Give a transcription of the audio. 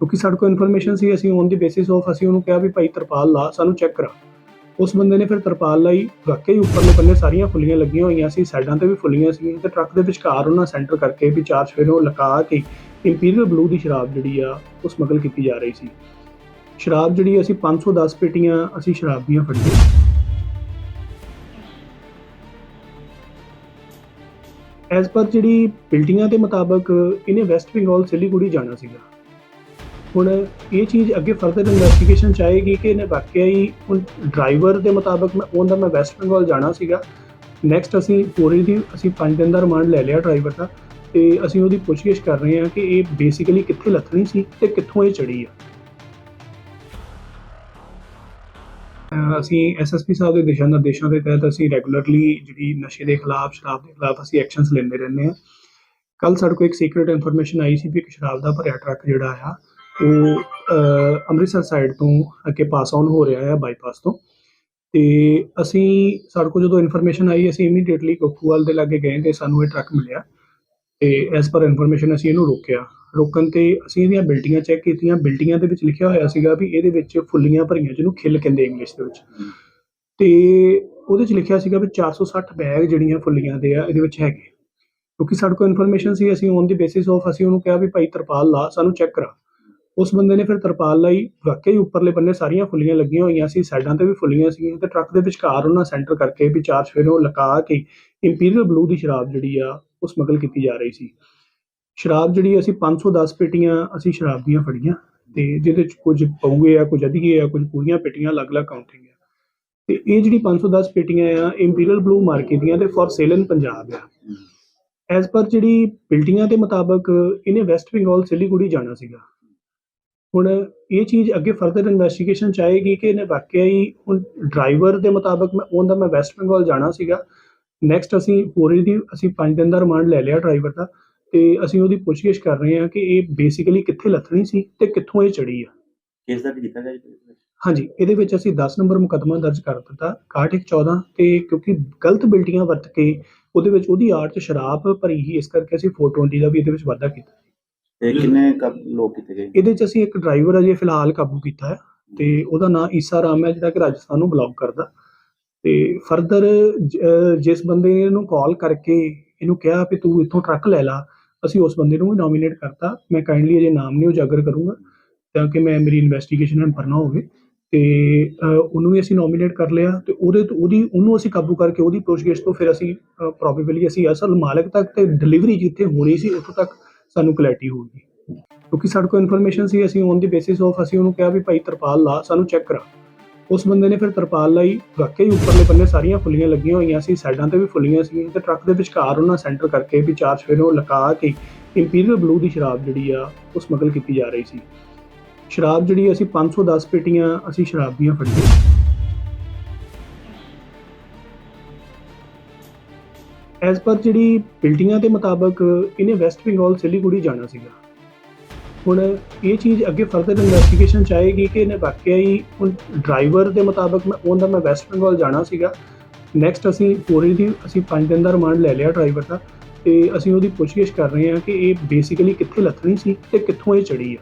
ਕਿਉਂਕਿ ਸਾਡੇ ਕੋਲ ਇਨਫੋਰਮੇਸ਼ਨ ਸੀ, ਅਸੀਂ ਔਨ ਦੀ ਬੇਸਿਸ ਆਫ ਅਸੀਂ ਉਹਨੂੰ ਕਿਹਾ ਵੀ ਭਾਈ ਤਰਪਾਲ ਲਾ, ਸਾਨੂੰ ਚੈੱਕ ਕਰਾ। ਉਸ ਬੰਦੇ ਨੇ ਫਿਰ ਤਰਪਾਲ ਲਾਈ, ਵਾਕਈ ਉੱਪਰਲੇ ਬੰਨੇ ਸਾਰੀਆਂ ਫੁੱਲੀਆਂ ਲੱਗੀਆਂ ਹੋਈਆਂ ਸੀ, ਸਾਈਡਾਂ ਤੇ ਵੀ ਫੁੱਲੀਆਂ ਸੀ ਤੇ ਟਰੱਕ ਦੇ ਵਿਚਕਾਰ ਉਹਨਾਂ ਸੈਂਟਰ ਕਰਕੇ ਵੀ ਚਾਰ ਸਵੇਰੇ ਉਹ ਲਗਾ ਕੇ ਇੰਪੀਰੀਅਲ ਬਲੂ ਦੀ ਸ਼ਰਾਬ ਜਿਹੜੀ ਆ, ਉਹ ਸਮਗਲ ਕੀਤੀ ਜਾ ਰਹੀ ਸੀ। ਸ਼ਰਾਬ ਜਿਹੜੀ ਅਸੀਂ 510 ਪੇਟੀਆਂ ਅਸੀਂ ਸ਼ਰਾਬ ਦੀਆਂ ਫੜੀਆਂ। ਐਸ ਪਰ ਜਿਹੜੀ ਬਿਲਡਿੰਗਾਂ ਦੇ ਮੁਤਾਬਕ, ਇਹਨੇ ਵੈਸਟ ਬੰਗਾਲ ਸਿਲੀਗੁੜੀ ਜਾਣਾ ਸੀਗਾ। ਹੁਣ ਇਹ ਚੀਜ਼ ਅੱਗੇ ਫਰਦਰ ਇਨਵੈਸਟੀਗੇਸ਼ਨ ਚਾਹੇਗੀ ਕਿ ਇਹਨੇ ਵਾਕਿਆ ਹੀ ਹੁਣ ਡਰਾਈਵਰ ਦੇ ਮੁਤਾਬਕ ਮੈਂ, ਉਹਦਾ ਮੈਂ ਵੈਸਟ ਬੰਗਾਲ ਜਾਣਾ ਸੀਗਾ। ਨੈਕਸਟ ਅਸੀਂ ਪੂਰੀ ਦੀ ਅਸੀਂ 5 ਦਿਨ ਦਾ ਰਿਮਾਂਡ ਲੈ ਲਿਆ ਡਰਾਈਵਰ ਦਾ ਤੇ ਅਸੀਂ ਉਹਦੀ ਪੁੱਛਗਿੱਛ ਕਰ ਰਹੇ ਹਾਂ ਕਿ ਇਹ ਬੇਸਿਕਲੀ ਕਿੱਥੇ ਲੱਥਣੀ ਸੀ ਤੇ ਕਿੱਥੋਂ ਇਹ ਚੜੀ ਆ। ਅਹ ਅਸੀਂ ਐਸਐਸਪੀ ਸਾਹਿਬ ਦੇ ਦਿਸ਼ਾ ਨਿਰਦੇਸ਼ਾਂ ਦੇ ਤਹਿਤ ਅਸੀਂ ਰੈਗੂਲਰਲੀ ਜਿਹੜੀ ਨਸ਼ੇ ਦੇ ਖਿਲਾਫ, ਸ਼ਰਾਬ ਦੇ ਖਿਲਾਫ ਅਸੀਂ ਐਕਸ਼ਨਸ ਲੈਂਦੇ ਰਹਿੰਦੇ ਹਾਂ। ਕੱਲ ਸਾਡੇ ਕੋਲ ਇੱਕ ਸੀਕ੍ਰੀਟ ਇਨਫੋਰਮੇਸ਼ਨ ਆਈ ਸੀ ਵੀ ਇੱਕ ਸ਼ਰਾਬ ਦਾ ਭਰਿਆ ਟਰੱਕ ਜਿਹੜਾ ਆ ਉਹ ਅੰਮ੍ਰਿਤਸਰ ਸਾਈਡ ਤੋਂ ਅੱਗੇ ਪਾਸ ਆਨ ਹੋ ਰਿਹਾ ਆ ਬਾਈਪਾਸ ਤੋਂ। ਤੇ ਅਸੀਂ, ਸਾਡੇ ਕੋਲ ਜਦੋਂ ਇਨਫੋਰਮੇਸ਼ਨ ਆਈ, ਅਸੀਂ ਇਮੀਡੀਏਟਲੀ ਕੋਕੂਵਾਲ ਦੇ ਲਾਗੇ ਗਏ ਤੇ ਸਾਨੂੰ ਇਹ ਟਰੱਕ ਮਿਲਿਆ। ਤੇ ਐਸ ਪਰ ਇਨਫੋਰਮੇਸ਼ਨ ਅਸੀਂ ਇਹਨੂੰ ਰੋਕਿਆ। ਰੋਕਣ ਤੇ ਅਸੀਂ ਇਹਦੀਆਂ ਬਿਲਡਿੰਗਾਂ ਚੈੱਕ ਕੀਤੀਆਂ। ਬਿਲਡਿੰਗਾਂ ਦੇ ਵਿੱਚ ਲਿਖਿਆ ਹੋਇਆ ਸੀਗਾ ਵੀ ਇਹਦੇ ਵਿੱਚ ਫੁੱਲੀਆਂ ਭਰੀਆਂ ਜਿਹਨੂੰ ਖਿਲ ਕਹਿੰਦੇ ਇੰਗਲਿਸ਼ ਦੇ ਵਿੱਚ। ਤੇ ਉਹਦੇ ਚ ਲਿਖਿਆ ਸੀਗਾ ਵੀ 460 ਬੈਗ ਜਿਹੜੀਆਂ ਫੁੱਲੀਆਂ ਦੇ ਆ, ਇਹਦੇ ਵਿੱਚ ਹੈਗੇ। ਕਿਉਂਕਿ ਸਾਡੇ ਕੋਲ ਇਨਫੋਰਮੇਸ਼ਨ ਸੀ, ਅਸੀਂ ਔਨ ਦੀ ਬੇਸਿਸ ਆਫ ਅਸੀਂ ਉਹਨੂੰ ਕਿਹਾ ਵੀ ਭਾਈ ਤਰਪਾਲ ਲਾ, ਸਾਨੂੰ ਚੈੱਕ ਕਰਾ। ਉਸ ਬੰਦੇ ਨੇ ਫਿਰ ਤਰਪਾਲ ਲਾਈ ਵਾਕਈ ਉੱਪਰਲੇ ਬੰਨੇ ਸਾਰੀਆਂ ਫੁੱਲੀਆਂ ਲੱਗੀਆਂ ਹੋਈਆਂ ਸੀ ਸਾਈਡਾਂ ਤੇ ਵੀ ਫੁੱਲੀਆਂ ਸੀ ਤੇ ਟਰੱਕ ਦੇ ਵਿਚਕਾਰ ਉਹਨਾਂ ਸੈਂਟਰ ਕਰਕੇ ਵੀ ਚਾਰ ਸਵੇਰੇ ਉਹ ਲਗਾ ਕੇ ਇੰਪੀਰੀਅਲ ਬਲੂ ਦੀ ਸ਼ਰਾਬ ਜਿਹੜੀ ਆ ਉਹ ਸਮਗਲ ਕੀਤੀ ਜਾ ਰਹੀ ਸੀ। ਸ਼ਰਾਬ ਜਿਹੜੀ ਅਸੀਂ 510 ਪੇਟੀਆਂ ਅਸੀਂ ਸ਼ਰਾਬ ਦੀਆਂ ਫੜੀਆਂ ਤੇ ਜਿਹਦੇ ਚ ਕੁਝ ਪਊਗੇ ਆ ਕੁਝ ਅਧੀਏ ਆ ਕੁਝ ਪੂਰੀਆਂ ਪੇਟੀਆਂ ਅਲੱਗ-ਅਲੱਗ ਕਾਊਂਟਿੰਗ ਆ। ਤੇ ਇਹ ਜਿਹੜੀ 510 ਪੇਟੀਆਂ ਆ ਇੰਪੀਰੀਅਲ ਬਲੂ ਮਾਰਕੇ ਦੀਆਂ ਤੇ ਫॉर ਸੇਲ ਇਨ ਪੰਜਾਬ ਆ। ਐਸ ਪਰ ਜਿਹੜੀ ਬਿਲਡਿੰਗਾਂ ਦੇ ਮੁਤਾਬਕ ਇਹਨੇ ਵੈਸਟ ਬੰਗਾਲ ਸਿਲੀਗੁੜੀ ਜਾਣਾ ਸੀਗਾ। ਹੁਣ ਇਹ ਚੀਜ਼ ਅੱਗੇ ਫਰਦਰ ਇਨਵੈਸਟੀਗੇਸ਼ਨ ਚਾਹੇਗੀ ਕਿ ਇਹਨੇ ਵਾਕਿਆ ਹੀ ਹੁਣ ਡਰਾਈਵਰ ਦੇ ਮੁਤਾਬਕ ਮੈਂ ਉਹਦਾ ਮੈਂ ਵੈਸਟ ਬੰਗਾਲ ਜਾਣਾ ਸੀਗਾ। ਨੈਕਸਟ ਅਸੀਂ ਪੂਰੀ ਦੀ ਅਸੀਂ 5 ਦਿਨ ਦਾ ਰਿਮਾਂਡ ਲੈ ਲਿਆ ਡਰਾਈਵਰ ਦਾ ਤੇ ਅਸੀਂ ਉਹਦੀ ਪੁੱਛਗਿੱਛ ਕਰ ਰਹੇ ਹਾਂ ਕਿ ਇਹ ਬੇਸਿਕਲੀ ਕਿੱਥੇ ਲੱਥਣੀ ਸੀ ਤੇ ਕਿੱਥੋਂ ਇਹ ਚੜੀ ਆ। ਕੇਸ ਦਰਜ ਕੀਤਾ ਗਿਆ ਹਾਂਜੀ ਇਹਦੇ ਵਿੱਚ ਅਸੀਂ 10 ਨੰਬਰ ਮੁਕੱਦਮਾ ਦਰਜ ਕਰ ਦਿੱਤਾ 6114 ਤੇ ਕਿਉਂਕਿ ਗਲਤ ਬਿਲਡਿੰਗਾਂ ਵਰਤ ਕੇ ਉਹਦੇ ਵਿੱਚ ਉਹਦੀ ਆੜ ਚ ਸ਼ਰਾਬ ਭਰੀ ਹੀ ਇਸ ਕਰਕੇ ਅਸੀਂ 420 ਦਾ ਵੀ ਇਹਦੇ ਵਿੱਚ ਵਾਧਾ ਕੀਤਾ। ਤੇ ਕਿੰਨੇ ਕਬ ਲੋਕ ਕੀਤੇ ਗਏ? ਇਹਦੇ ਚ ਅਸੀਂ ਇੱਕ ਡਰਾਈਵਰ ਅਜੇ ਫਿਲਹਾਲ ਕਾਬੂ ਕੀਤਾ ਹੈ ਤੇ ਉਹਦਾ ਨਾਮ ਈਸਾ ਰਾਮ ਹੈ ਜਿਹੜਾ ਕਿ ਰਾਜਸਥਾਨ ਨੂੰ ਬਿਲੋਂਗ ਕਰਦਾ। ਤੇ ਫਰਦਰ ਜਿਸ ਬੰਦੇ ਨੇ ਇਹਨੂੰ ਕਾਲ ਕਰਕੇ ਇਹਨੂੰ ਕਿਹਾ ਵੀ ਤੂੰ ਇੱਥੋਂ ਟਰੱਕ ਲੈ ਲਾ ਅਸੀਂ ਉਸ ਬੰਦੇ ਨੂੰ ਵੀ ਨੋਮੀਨੇਟ ਕਰਤਾ। ਮੈਂ ਕਾਈਂਡਲੀ ਅਜੇ ਨਾਮ ਨਹੀਂ ਉਜਾਗਰ ਕਰੂੰਗਾ ਤਾਂ ਕਿ ਮੈਂ ਮੇਰੀ ਇਨਵੈਸਟੀਗੇਸ਼ਨ ਨਾਲ ਭਰਨਾ ਹੋਵੇ। ਤੇ ਅਹ, ਉਹਨੂੰ ਵੀ ਅਸੀਂ ਨੋਮੀਨੇਟ ਕਰ ਲਿਆ ਤੇ ਉਹਦੇ ਤੋਂ ਉਹਦੀ ਉਹਨੂੰ ਅਸੀਂ ਕਾਬੂ ਕਰਕੇ ਉਹਦੀ ਪੁੱਛਗਿੱਛ ਤੋਂ ਫਿਰ ਅਸੀਂ ਪ੍ਰੋਬੇਬਲੀ ਅਸੀਂ ਅਸਲ ਮਾਲਕ ਤੱਕ ਤੇ ਡਿਲੀਵਰੀ ਜਿੱਥੇ ਹੋਣੀ ਸੀ ਉੱਥੋਂ ਤੱਕ ਸਾਨੂੰ ਕਲੈਰਿਟੀ ਹੋਊਗੀ। ਕਿਉਂਕਿ ਸਾਡੇ ਕੋਲ ਇਨਫੋਰਮੇਸ਼ਨ ਸੀ, ਅਸੀਂ ਔਨ ਦੀ ਬੇਸਿਸ ਆਫ ਅਸੀਂ ਉਹਨੂੰ ਕਿਹਾ ਵੀ ਭਾਈ ਤਰਪਾਲ ਲਾ, ਸਾਨੂੰ ਚੈੱਕ ਕਰਾ। ਉਸ ਬੰਦੇ ਨੇ ਫਿਰ ਤਰਪਾਲ ਲਾਈ, ਵਾਕਈ ਉੱਪਰਲੇ ਬੰਨੇ ਸਾਰੀਆਂ ਫੁੱਲੀਆਂ ਲੱਗੀਆਂ ਹੋਈਆਂ ਸੀ ਸਾਈਡਾਂ ਤੇ ਵੀ ਫੁੱਲੀਆਂ ਸੀ ਤੇ ਟਰੱਕ ਦੇ ਵਿਚਕਾਰ ਉਹਨਾਂ ਸੈਂਟਰ ਕਰਕੇ ਵੀ ਚਾਰ ਸਵੇਰੇ ਉਹ ਲਗਾ ਕੇ ਇੰਪੀਰੀਅਲ ਬਲੂ ਦੀ ਸ਼ਰਾਬ ਜਿਹੜੀ ਆ, ਉਹ ਸਮਗਲ ਕੀਤੀ ਜਾ ਰਹੀ ਸੀ। ਸ਼ਰਾਬ ਜਿਹੜੀ ਅਸੀਂ 510 ਪੇਟੀਆਂ ਅਸੀਂ ਸ਼ਰਾਬ ਦੀਆਂ ਫੜੀਆਂ। ਐਸ ਪਰ ਜਿਹੜੀ ਬਿਲਡਿੰਗਾਂ ਦੇ ਮੁਤਾਬਕ ਇਹਨੇ ਵੈਸਟ ਬੰਗਾਲ ਸਿਲੀਗੁੜੀ ਜਾਣਾ ਸੀਗਾ। ਹੁਣ ਇਹ ਚੀਜ਼ ਅੱਗੇ ਫਰਦਰ ਇਨਵੈਸਟੀਗੇਸ਼ਨ ਚਾਹੇਗੀ ਕਿ ਇਹਨੇ ਵਾਕਿਆ ਹੀ ਹੁਣ ਡਰਾਈਵਰ ਦੇ ਮੁਤਾਬਕ ਮੈਂ ਉਹਦਾ ਮੈਂ ਵੈਸਟ ਬੰਗਾਲ ਜਾਣਾ ਸੀਗਾ। ਨੈਕਸਟ ਅਸੀਂ ਪੂਰੀ ਦੀ ਅਸੀਂ 5 ਦਿਨ ਦਾ ਰਿਮਾਂਡ ਲੈ ਲਿਆ ਡਰਾਈਵਰ ਦਾ ਤੇ ਅਸੀਂ ਉਹਦੀ ਪੁੱਛਗਿੱਛ ਕਰ ਰਹੇ ਹਾਂ ਕਿ ਇਹ ਬੇਸਿਕਲੀ ਕਿੱਥੇ ਲੱਥਣੀ ਸੀ ਤੇ ਕਿੱਥੋਂ ਇਹ ਚੜੀ ਆ।